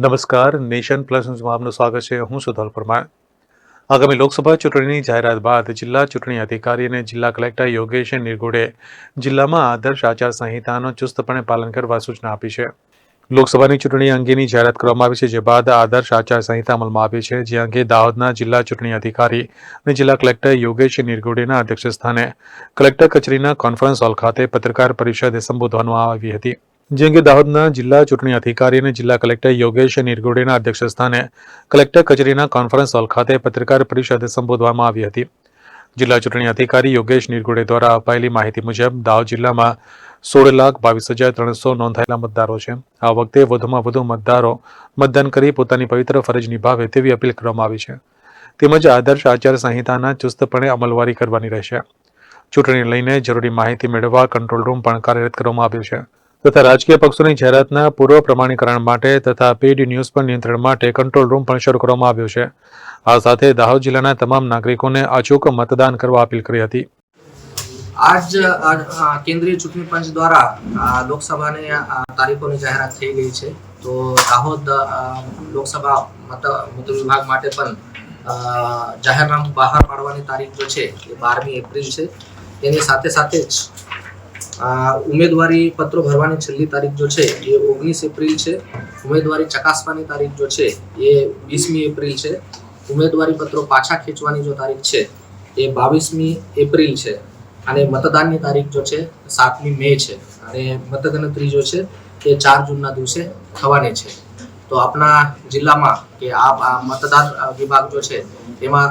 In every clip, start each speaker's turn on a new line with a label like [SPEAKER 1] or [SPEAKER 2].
[SPEAKER 1] નમસ્કાર, nation plus આપનું સ્વાગત છે. હું સુધલ પરમાર. આગામી લોકસભા ચૂંટણીની જાહેરાત બાદ જિલ્લા ચૂંટણી અધિકારી અને જિલ્લા કલેક્ટર યોગેશ નિરગુડે જિલ્લામાં આદર્શ આચાર સંહિતાનું ચુસ્તપણે પાલન કરવા સૂચના આપી છે. લોકસભાની ચૂંટણી અંગેની જાહેરાત કરવામાં આવી છે, જે બાદ આદર્શ આચાર સંહિતા અમલમાં આવી છે. જે અંગે દાહોદના જિલ્લા ચૂંટણી અધિકારી અને જિલ્લા કલેક્ટર યોગેશ નિરગુડેના અધ્યક્ષસ્થાને કલેક્ટર કચેરીના કોન્ફરન્સ હોલ ખાતે પત્રકાર પરિષદ સંબોધવામાં આવી હતી. જે અંગે દાહોદના જિલ્લા ચૂંટણી અધિકારી અને જિલ્લા કલેક્ટર યોગેશ નિરગુડેના અધ્યક્ષસ્થાને કલેક્ટર કચેરીના કોન્ફરન્સ હોલ ખાતે પત્રકાર પરિષદ સંબોધવામાં આવી હતી. જિલ્લા ચૂંટણી અધિકારી યોગેશ નિરગુડે દ્વારા અપાયેલી માહિતી મુજબ દાહોદ જિલ્લામાં સોળ લાખ બાવીસ હજાર ત્રણસો નોંધાયેલા મતદારો છે. આ વખતે વધુમાં વધુ મતદારો મતદાન કરી પોતાની પવિત્ર ફરજ નિભાવે તેવી અપીલ કરવામાં આવી છે. તેમજ આદર્શ આચાર સંહિતાના ચુસ્તપણે અમલવારી કરવાની રહેશે. ચૂંટણી લઈને જરૂરી માહિતી મેળવવા કંટ્રોલ રૂમ પણ કાર્યરત કરવામાં આવ્યો છે. તથા રાજકીય પક્ષોની જાહેરાતના પૂર્વ પ્રમાણીકરણ માટે તથા પેઇડ ન્યૂઝ પર નિયંત્રણ માટે કંટ્રોલ રૂમ પણ શરૂ કરવામાં આવ્યો છે. આ સાથે દાહોદ જિલ્લાના તમામ નાગરિકોને અચૂક મતદાન કરવા અપીલ કરી હતી.
[SPEAKER 2] આજ કેન્દ્રીય ચૂંટણી પંચ દ્વારા લોકસભાની તારીખોની જાહેરાત થઈ ગઈ છે. તો દાહોદ લોકસભા મત મત વિભાગ માટે પણ જાહેરનામું બહાર પાડવાની તારીખ જો છે એ બારમી એપ્રિલ છે. એની સાથે સાથે જ અ, ઉમેદવારી પત્રો ભરવાની છેલ્લી તારીખ જો છે એ ઓગણીસ એપ્રિલ છે. ઉમેદવારી ચકાસવાની તારીખ જો છે એ વીસમી એપ્રિલ છે. ઉમેદવારી પત્રો પાછા ખેંચવાની જો તારીખ છે એ બાવીસમી એપ્રિલ છે. અને મતદાનની તારીખ જો છે સાતમી મે છે. અને મતગણતરી જો છે એ ચાર જૂનના દિવસે થવાની છે. તો આપના જિલ્લામાં કે આ આ મતદાર વિભાગ જો છે એમાં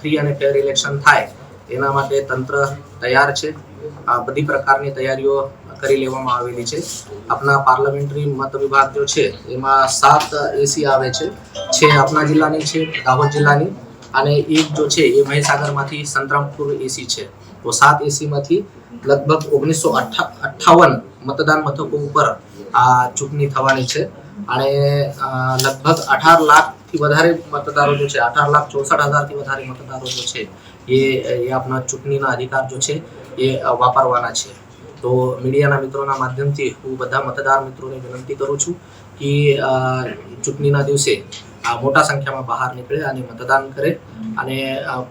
[SPEAKER 2] ફ્રી અને ફેર ઇલેક્શન થાય એના માટે તંત્ર તૈયાર છે. આ બધી પ્રકારની તૈયારીઓ કરી લેવામાં આવેલી છે. આપણા પાર્લામેન્ટરી મત વિભાગ જો છે, એમાં સાત એસી આવે છે. છે આપણા જિલ્લાની, છે દાહોદ જિલ્લાની અને એક જો છે એ મહીસાગરમાંથી સંતરામપુર એસી છે. તો સાત એસીમાંથી લગભગ ઓગણીસો અઠ્ઠાવન મતદાન મથકો ઉપર આ ચૂંટણી થવાની છે. અને લગભગ અઢાર લાખથી વધારે મતદારો જો છે, અઢાર લાખ ચોસઠ હજારથી વધારે મતદારો જો છે એ એ આપણા ચૂંટણીના અધિકાર જો છે, એ વાપરવાના છે. તો મીડિયાના મિત્રોના માધ્યમથી હું બધા મતદાર મિત્રોને વિનંતી કરું છું કે ચૂંટણીના દિવસે મોટા સંખ્યામાં બહાર નીકળે અને મતદાન કરે અને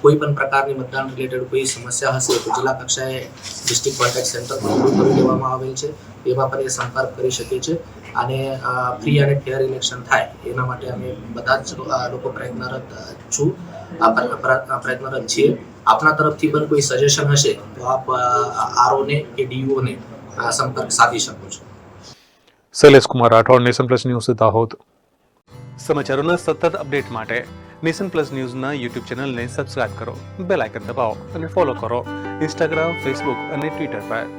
[SPEAKER 2] કોઈ પણ પ્રકારની મતદાન રિલેટેડ કોઈ સમસ્યા હશે તો જિલ્લા કક્ષાએ ડિસ્ટ્રિક્ટ કોન્ટેક્ટ સેન્ટર ઊભું કરી દેવામાં આવેલ છે. એમાં પણ એ સંપર્ક કરી શકે છે અને ફ્રી અને ફેર ઇલેક્શન થાય. એના માટે અમે બધા જ લોકો પ્રયત્નરત છું. પ્રયત્નરત છીએ. આપના તરફથી પણ કોઈ સજેશન હશે તો આપ આરઓને કે ડીયુઓને સંપર્ક સાધી શકો છો.
[SPEAKER 1] Shailesh Kumar Rathod nation plus news Dahod. સમાચારોના સતત અપડેટ માટે નેશન પ્લસ ન્યૂઝના યુટ્યુબ ચેનલને સબસ્ક્રાઇબ કરો બેલ આઇકન દબાવો અને ફોલો કરો. ઇન્સ્ટાગ્રામ ફેસબુક અને ટ્વિટર પર.